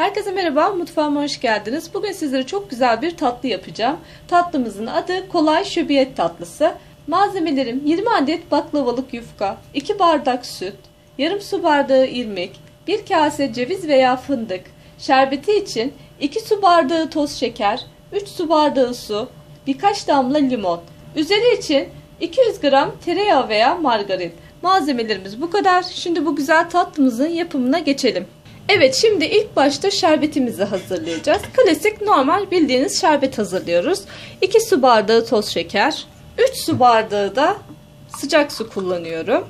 Herkese merhaba, mutfağıma hoş geldiniz. Bugün sizlere çok güzel bir tatlı yapacağım. Tatlımızın adı kolay şöbiyet tatlısı. Malzemelerim 20 adet baklavalık yufka, 2 bardak süt, yarım su bardağı irmik, 1 kase ceviz veya fındık, şerbeti için 2 su bardağı toz şeker, 3 su bardağı su, birkaç damla limon. Üzeri için 200 gram tereyağı veya margarin. Malzemelerimiz bu kadar. Şimdi bu güzel tatlımızın yapımına geçelim. Evet şimdi ilk başta şerbetimizi hazırlayacağız. Klasik normal bildiğiniz şerbet hazırlıyoruz. 2 su bardağı toz şeker. 3 su bardağı da sıcak su kullanıyorum.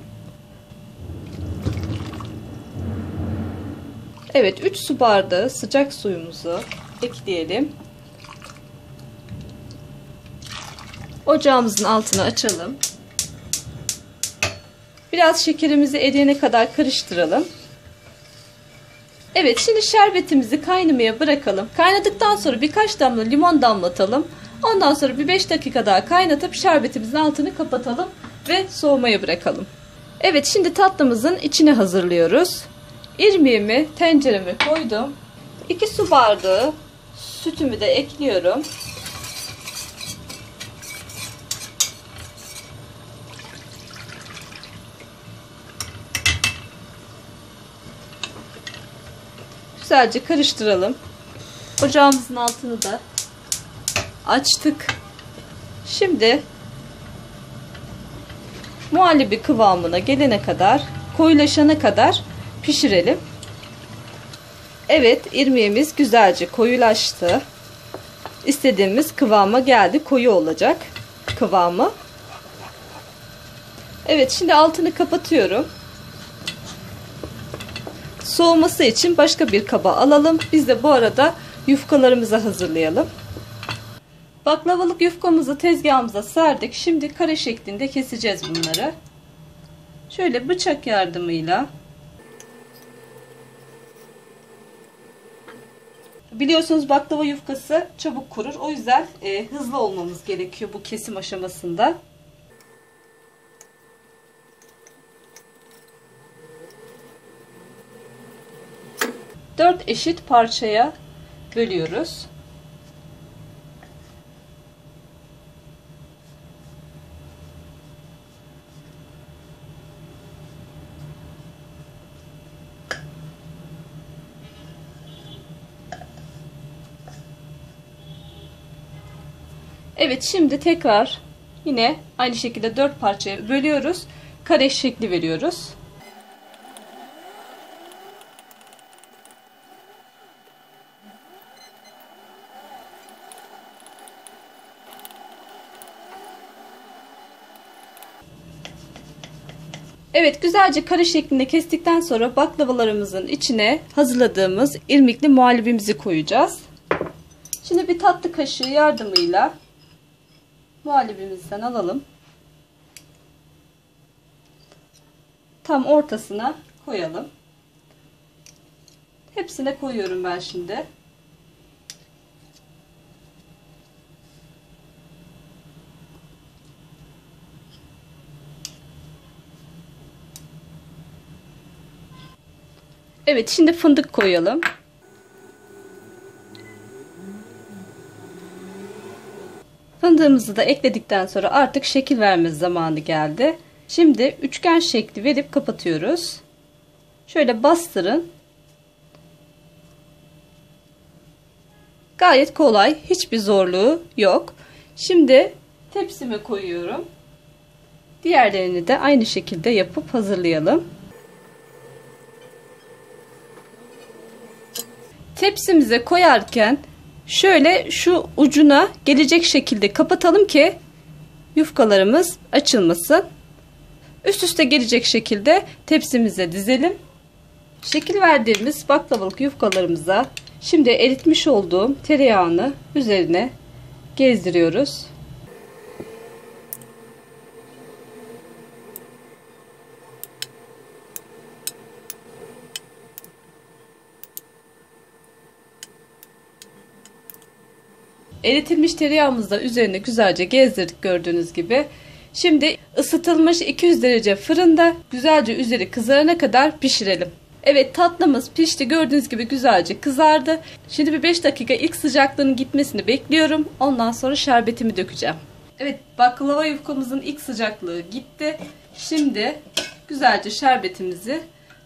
Evet 3 su bardağı sıcak suyumuzu ekleyelim. Ocağımızın altını açalım. Biraz şekerimizi eriyene kadar karıştıralım. Evet şimdi şerbetimizi kaynamaya bırakalım. Kaynadıktan sonra birkaç damla limon damlatalım. Ondan sonra bir 5 dakika daha kaynatıp şerbetimizin altını kapatalım ve soğumaya bırakalım. Evet şimdi tatlımızın içine hazırlıyoruz. İrmiğimi tencereme koydum. 2 su bardağı sütümü de ekliyorum. Güzelce karıştıralım. Ocağımızın altını da açtık. Şimdi muhallebi kıvamına gelene kadar, koyulaşana kadar pişirelim. Evet, irmiğimiz güzelce koyulaştı. İstediğimiz kıvama geldi. Koyu olacak kıvamı. Evet, şimdi altını kapatıyorum. Soğuması için başka bir kaba alalım. Biz de bu arada yufkalarımızı hazırlayalım. Baklavalık yufkamızı tezgahımıza serdik. Şimdi kare şeklinde keseceğiz bunları. Şöyle bıçak yardımıyla Biliyorsunuz baklava yufkası çabuk kurur. O yüzden e, hızlı olmamız gerekiyor bu kesim aşamasında. 4 eşit parçaya bölüyoruz. Evet şimdi tekrar yine aynı şekilde 4 parçaya bölüyoruz. Kare şekli veriyoruz. Evet güzelce kare şeklinde kestikten sonra baklavalarımızın içine hazırladığımız irmikli muhallebimizi koyacağız. Şimdi bir tatlı kaşığı yardımıyla muhallebimizden alalım. Tam ortasına koyalım. Hepsine koyuyorum ben şimdi. Evet şimdi fındık koyalım. Fındığımızı da ekledikten sonra artık şekil verme zamanı geldi. Şimdi üçgen şekli verip kapatıyoruz. Şöyle bastırın. Gayet kolay. Hiçbir zorluğu yok. Şimdi tepsime koyuyorum. Diğerlerini de aynı şekilde yapıp hazırlayalım. Tepsimize koyarken şöyle şu ucuna gelecek şekilde kapatalım ki yufkalarımız açılmasın. Üst üste gelecek şekilde tepsimize dizelim. Şekil verdiğimiz baklavalık yufkalarımıza şimdi eritmiş olduğum tereyağını üzerine gezdiriyoruz. Eritilmiş tereyağımızı da üzerine güzelce gezdirdik gördüğünüz gibi. Şimdi ısıtılmış 200 derece fırında güzelce üzeri kızarana kadar pişirelim. Evet tatlımız pişti. Gördüğünüz gibi güzelce kızardı. Şimdi bir 5 dakika ilk sıcaklığının gitmesini bekliyorum. Ondan sonra şerbetimi dökeceğim. Evet baklava yufkamızın ilk sıcaklığı gitti. Şimdi güzelce şerbetimizi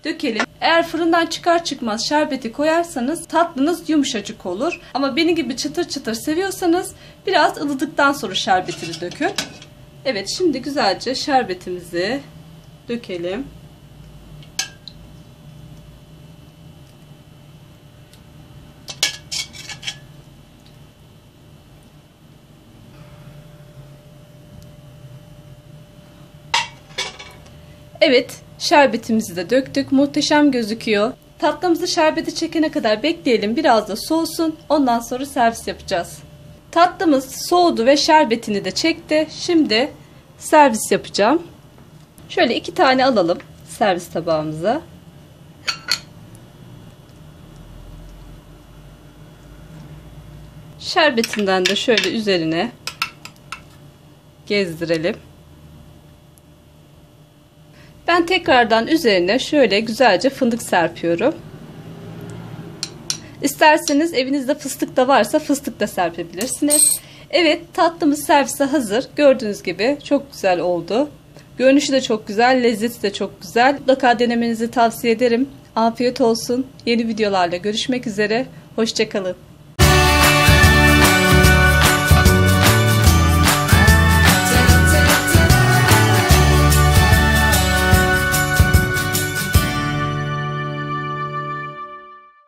dökelim. Eğer fırından çıkar çıkmaz şerbeti koyarsanız tatlınız yumuşacık olur. Ama beni gibi çıtır çıtır seviyorsanız biraz ılıdıktan sonra şerbetini dökün. Evet şimdi güzelce şerbetimizi dökelim. Evet, şerbetimizi de döktük. Muhteşem gözüküyor. Tatlımızı şerbeti çekene kadar bekleyelim. Biraz da soğusun. Ondan sonra servis yapacağız. Tatlımız soğudu ve şerbetini de çekti. Şimdi servis yapacağım. Şöyle iki tane alalım servis tabağımıza. Şerbetinden de şöyle üzerine gezdirelim. Ben tekrardan üzerine şöyle güzelce fındık serpiyorum. İsterseniz evinizde fıstık da varsa fıstık da serpebilirsiniz. Evet tatlımız servise hazır. Gördüğünüz gibi çok güzel oldu. Görünüşü de çok güzel, lezzeti de çok güzel. Mutlaka denemenizi tavsiye ederim. Afiyet olsun. Yeni videolarla görüşmek üzere. Hoşçakalın.